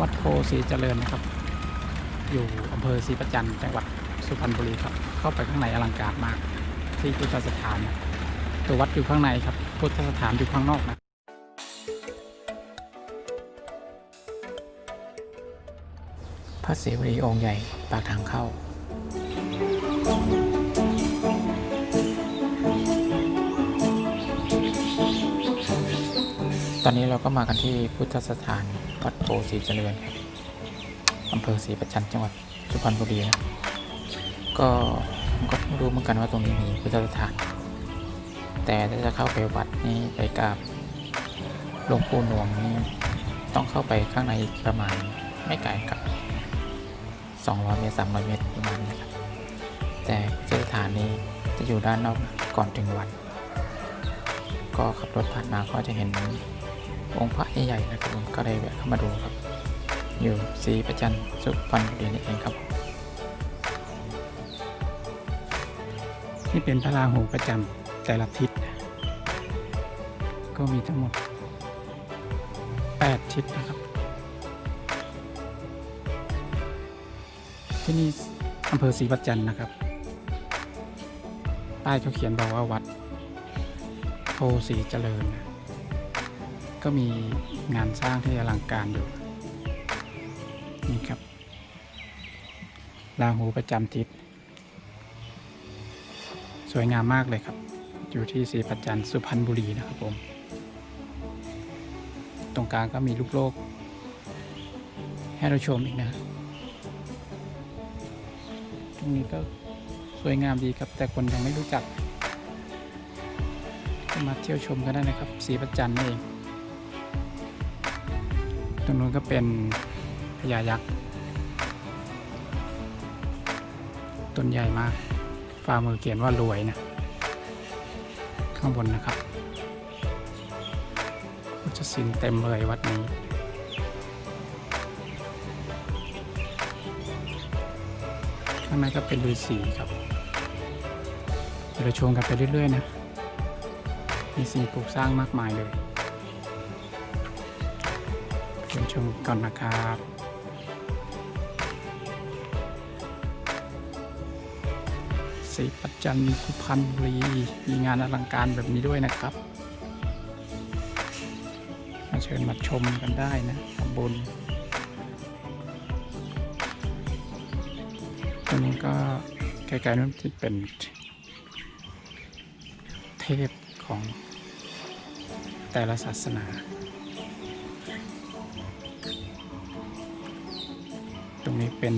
วัดโพศรีเจริญนะครับ อยู่อำเภอศรีประจันต์จังหวัดสุพรรณบุรีครับ เข้าไปข้างในอลังการมาก ที่พุทธสถาน ตัววัดอยู่ข้างในครับ พุทธสถานอยู่ข้างนอกนะพระศิวลีองค์ใหญ่ปากทางเข้า ตอนนี้เราก็มากันที่พุทธสถานวัดโพศีเจริญครับอำเภอศรีประจันจังหวัดสุพรรณบุรีนะก็ก็รู้เหมือนกันว่าตรงนี้มีพุทธสถาน แต่ถ้าจะเข้าไปวัดนี้ไปกราบหลวงปู่หนวงนี่ต้องเข้าไปข้างในอีกประมาณไม่ไกลกับ 200 เมตร 300 เมตรประมาณนี้ครับแต่พุทธสถานนี้จะอยู่ด้านนอกก่อนถึงวัดก็ขับรถผ่านมาก็จะเห็น องค์พระใหญ่ๆนะครับผมก็เลยแวะเข้ามาดูครับ อยู่ศรีประจันทร์สุพรรณบุรีนี่เองครับนี่เป็นพระราหูประจำแต่ละทิศ ก็มีทั้งหมด 8 ทิศนะครับ ที่นี่อำเภอศรีประจันทร์นะครับป้ายเขาเขียนบอกว่าวัดโพสีเจริญนะ ก็มีงานสร้างที่อลังการอยู่นี่ครับราหูประจำทิศ สวยงามมากเลยครับ อยู่ที่ศรีประจันสุพรรณบุรีนะครับผม ตรงกลางก็มีลูกโลก ให้เราชมอีกนะ ตรงนี้ก็สวยงามดีครับ แต่คนยังไม่รู้จัก มาเที่ยวชมกันได้นะครับสีประจันนี่เอง ตรงนู้นก็เป็นพญายักษ์ต้นใหญ่มากฝ่ามือเขียนว่ารวยนะข้างบนนะครับพุทธศิลป์เต็มเลยวัดนี้ข้างในก็เป็นฤาษีครับเดี๋ยวเราชมกันไปเรื่อย ๆ นะ มีสิ่งปลูกสร้างมากมายเลย มก่อนนะครับศรีประจันทร์สุพรรณบุรี มีงานอลังการแบบนี้ด้วยนะครับ มาเชิญมาชมกันได้นะทำบุญตรงนี้ก็ใกล้ๆนั้นที่เป็นเทพของแต่ละศาสนา นี้เป็น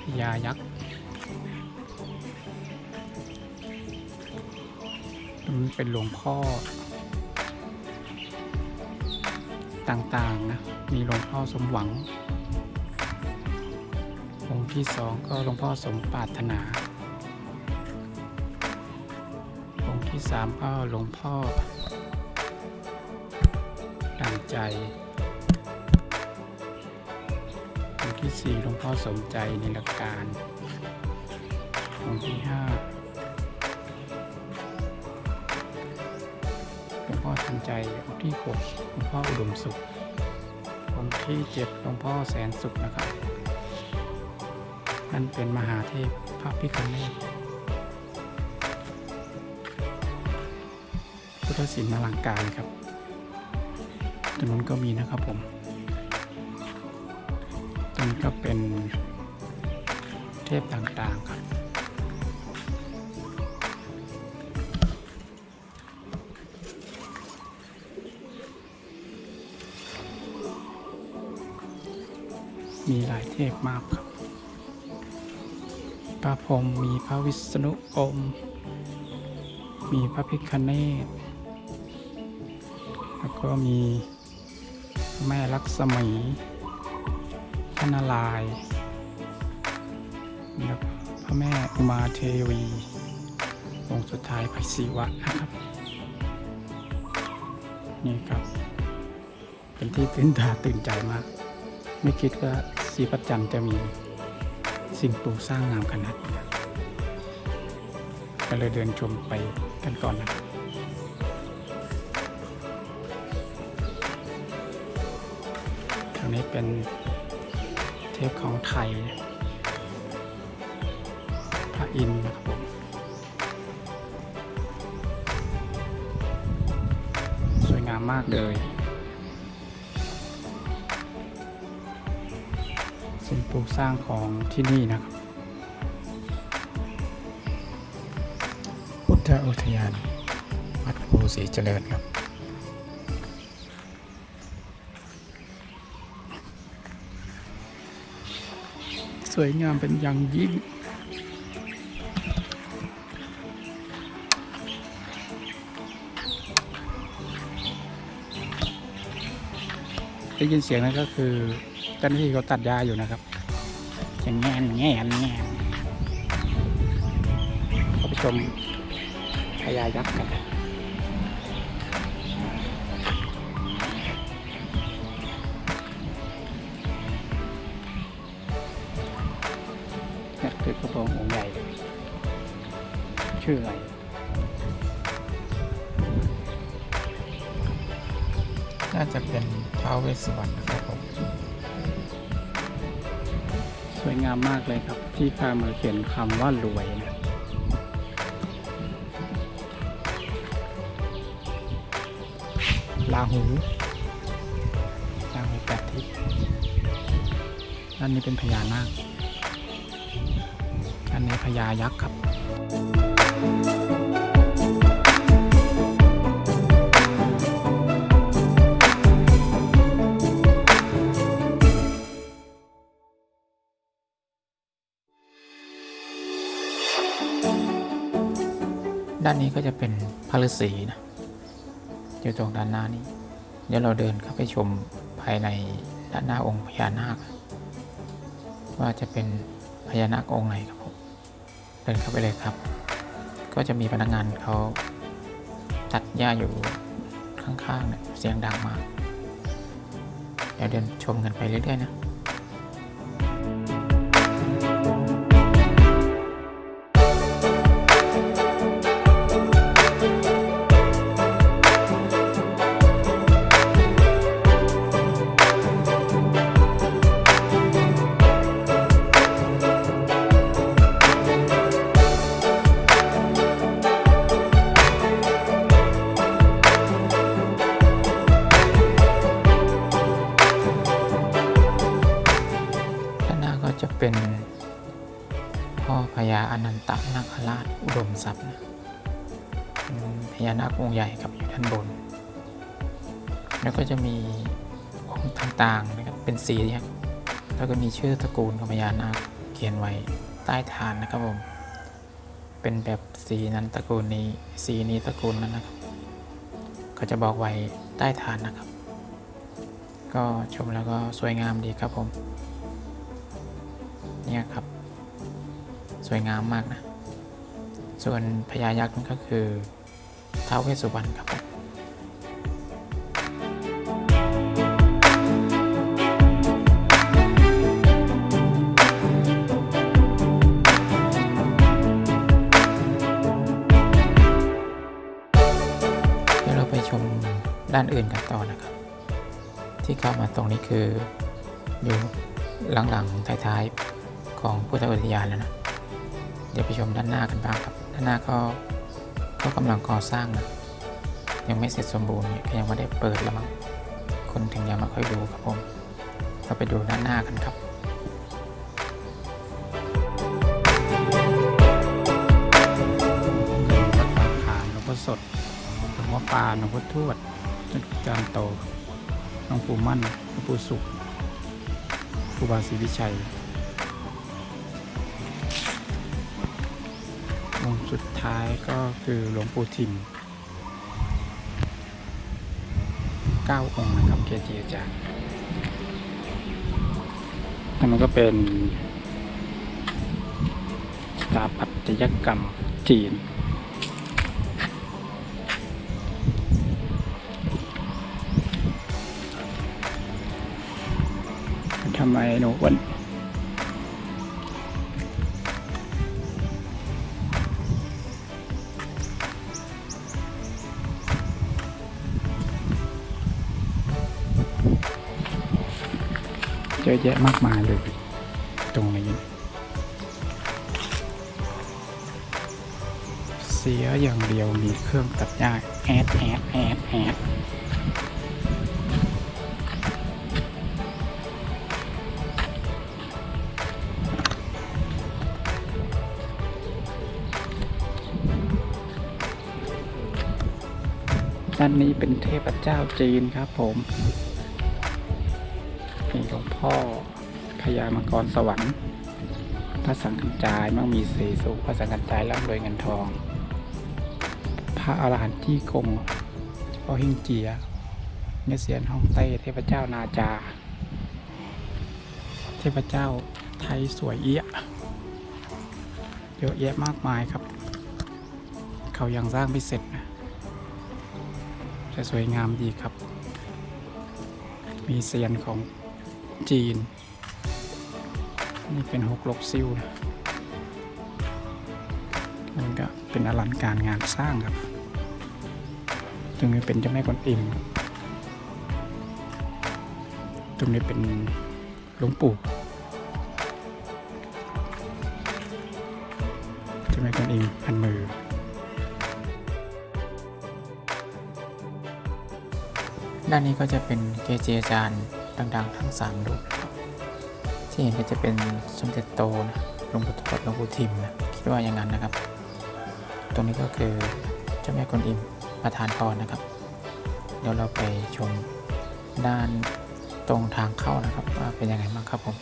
พญายักษ์ตรงนี้เป็นหลวงพ่อ ต่างๆนะ มีหลวงพ่อสมหวัง องค์ที่สองก็หลวงพ่อสมปรารถนา องค์ที่สามก็หลวงพ่อดังใจ ที่สี่หลวงพ่อสมใจในหลักการ องค์ที่ห้าหลวงพ่อทันใจองค์ที่หกหลวงพ่ออุดมสุข องค์ที่เจ็ดหลวงพ่อแสนสุขนะครับนั่นเป็นมหาเทพพระพิคเนศพุทธศิลป์อลังการครับตรงนู้นก็มีนะครับผม นี้ก็เป็นเทพต่างๆครับ มีหลายเทพมากครับ พระพรหมมีพระวิษณุกรมมีพระพิคเนศแล้วก็มีแม่ลักษมี พระนารายณ์แล้วพระแม่อุมาเทวีองค์สุดท้ายพระศิวะนะครับ นี่ครับ เป็นที่ตื่นตาตื่นใจมาก ไม่คิดว่าศรีประจันทร์จะมีสิ่งปลูกสร้างงามขนาดนี้ก็เลยเดินชมไปกันก่อนนะครับครับางนี้เป็น ทพของไทย พระอินทร์นะครับผมสวยงามมากเลยสิ่งปลูกสร้างของที่นี่นะครับ พุทธอุทยานวัดโพสีเจริญครับ วยงามเป็นอย่างยิ่งได้ยินเสียงนั้นก็คือเจ้าหน้าที่เขาตัดหญ้าอยู่นะครับจะแง่นแง่นแง่นเข้าไปชมพญายักษ์กัน ชื่ออะไรน่าจะเป็นท้าวเวสสุวรรณนะครับผมสวยงามมากเลยครับ ที่พามาเขียนคำว่ารวยนะลาหูลาหูแปดทิศด้านนี้เป็นพญานาคด้านนี้พญายักษ์ครับ ด้านนี้ก็จะเป็นพระฤาษีนะอยู่ตรงด้านหน้านี้ เดี๋ยวเราเดินเข้าไปชมภายในด้านหน้าองค์พญานาค ว่าจะเป็นพญานาคองค์ไหนครับผม เดินเข้าไปเลยครับ ก็จะมีพนักงานเขาตัดหญ้าอยู่ข้างๆเนี่ยเสียงดังมาก เดี๋ยวเดินชมกันไปเรื่อยๆนะ พญานาคองค์ใหญ่ครับอยู่ด้านบน แล้วก็จะมีองค์ต่างๆนะครับเป็นสีครับแล้วก็มีชื่อตระกูลของพญานาคเขียนไว้ใต้ฐานนะครับผมเป็นแบบสีนั้นตระกูลนี้สีนี้ตระกูลนั้นนะครับ ก็จะบอกไว้ใต้ฐานนะครับ ก็ชมแล้วก็สวยงามดีครับผมเนี่ยครับ สวยงามมากนะ ส่วนพญายักษ์นั่นก็คือ ท้าวเวสสุวรรณครับผมเดี๋ยวเราไปชมด้านอื่นกันต่อนะครับ ที่เข้ามาตรงนี้คืออยู่หลังๆท้ายๆของพุทธอุทยานแล้วนะ เดี๋ยวไปชมด้านหน้ากันบ้างครับ ด้านหน้าก็ ก็กำลังก่อสร้างนะยังไม่เสร็จสมบูรณ์เนี่ยยังไม่ได้เปิดแล้วมั้งคนถึงยังไม่ค่อยดูครับผมเราไปดูด้านหน้ากันครับวัดปากขาหลวงพ่อสดหลวงพ่อปานหลวงพ่อทวดอาจารย์โตหลวงปู่มั่นหลวงปู่สุขครูบาศรีวิชัย สุดท้ายก็คือหลวงปู่ทิมเก้าองค์นะครับเกจิอาจารย์แล้วมันก็เป็นสถาปัตยกรรมจีนทำไมหนูวัน อะแยะมากมายเลย ตรงนี้ เสียอย่างเดียวมีเครื่องตัดหญ้าแอดแอดแอดแอดด้านนี้เป็นเทพเจ้าจีนครับผม มีหลวงพ่อพญามังกรสวรรค์พระสังฆจายมั่งมีสีสุขพระสังฆจายร่ำรวยเงินทอง พระอรหันต์ที่กงเฉพาะหิ้งเจียเนเสียนฮ่องเต้เทพเจ้านาจา เทพเจ้าไทยสวยเอี้ยะเยอะแยะมากมายครับ เขายังสร้างไม่เสร็จนะแต่สวยงามดีครับ มีเซียนของ จีน นี่เป็นหกลกซิ่วนะมันก็เป็นอลังการงานสร้างครับ ตรงนี้เป็นเจ้าแม่กวนอิมตรงนี้เป็นหลวงปู่เจ้าแม่กวนอิมพันมือด้านนี้ก็จะเป็นเกจิอาจารย์ ดังๆ ทั้งสามรูปที่เห็นก็จะเป็นสมเด็จโตนะหลวงปู่ทวดหลวงปู่ทิมนะคิดว่าอย่างนั้นนะครับ ตรงนี้ก็คือเจ้าแม่กวนอิมประธานพรนะครับ เดี๋ยวเราไปชมด้านตรงทางเข้านะครับว่าเป็นยังไงบ้างครับผม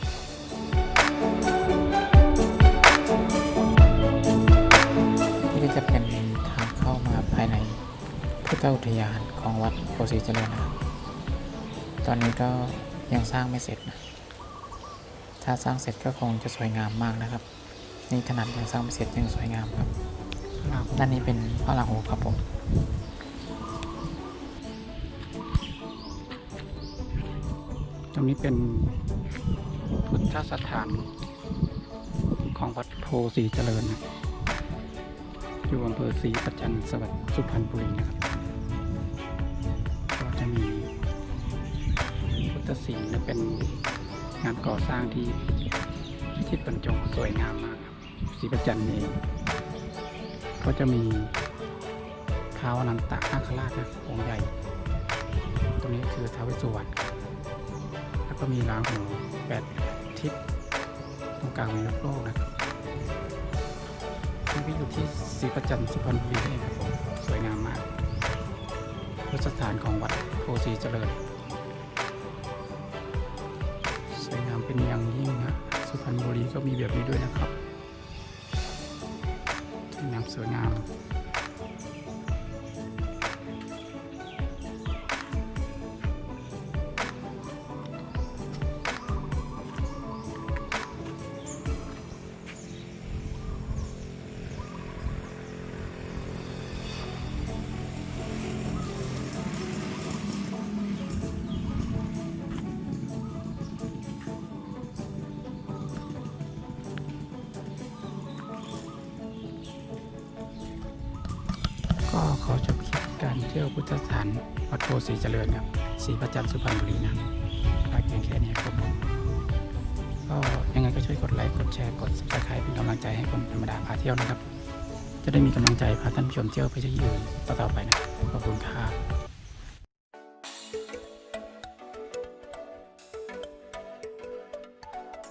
นี่ก็จะเป็นทางเข้ามาภายในพุทธอุทยานของวัดโพสีเจริญนะครับตอนนี้ก็ ยังสร้างไม่เสร็จนะ ถ้าสร้างเสร็จก็คงจะสวยงามมากนะครับ นี่ขนาดยังสร้างไม่เสร็จยังสวยงามครับด้านนี้เป็นพระราหูครับผมตรงนี้เป็นพุทธสถานของวัดโพสีเจริญนะอยู่อำเภอศรีประจันสวัสดิ์สุพรรณบุรีนะครับ พุทธศิลป์และเป็นงานก่อสร้างที่ที่บรรจงสวยงามมากครับศรีประจันเอง ก็จะมีท้าวอนันตนาคราชนะองค์ใหญ่ ตรงนี้คือท้าวเวสสุวรรณแล้วก็มีราหูแปดทิศตรงกลางมีลูกโลกนะครับที่อยู่ที่ศรีประจันสุพรรณบุรีนี่ครับผมสวยงามมากพุทธสถานของวัดโพสีเจริญ เป็นอย่างยิ่งนะสุพรรณบุรีก็มีแบบนี้ด้วยนะครับสวยงามสวยงาม ก็ขอจบคลิปการเที่ยวพุทธสถานวัดโพสีเจริญครับสีประจันทร์สุพรรณบุรีนะฝากเพียงแค่นี้ครับผมก็ยังไงก็ช่วยกดไลค์กดแชร์กด subscribe เป็นกำลังใจให้คนธรรมดาพาเที่ยวนะครับ จะได้มีกำลังใจพาท่านผู้ชมเที่ยวไปที่อื่นต่อๆไปนะขอบคุณครับ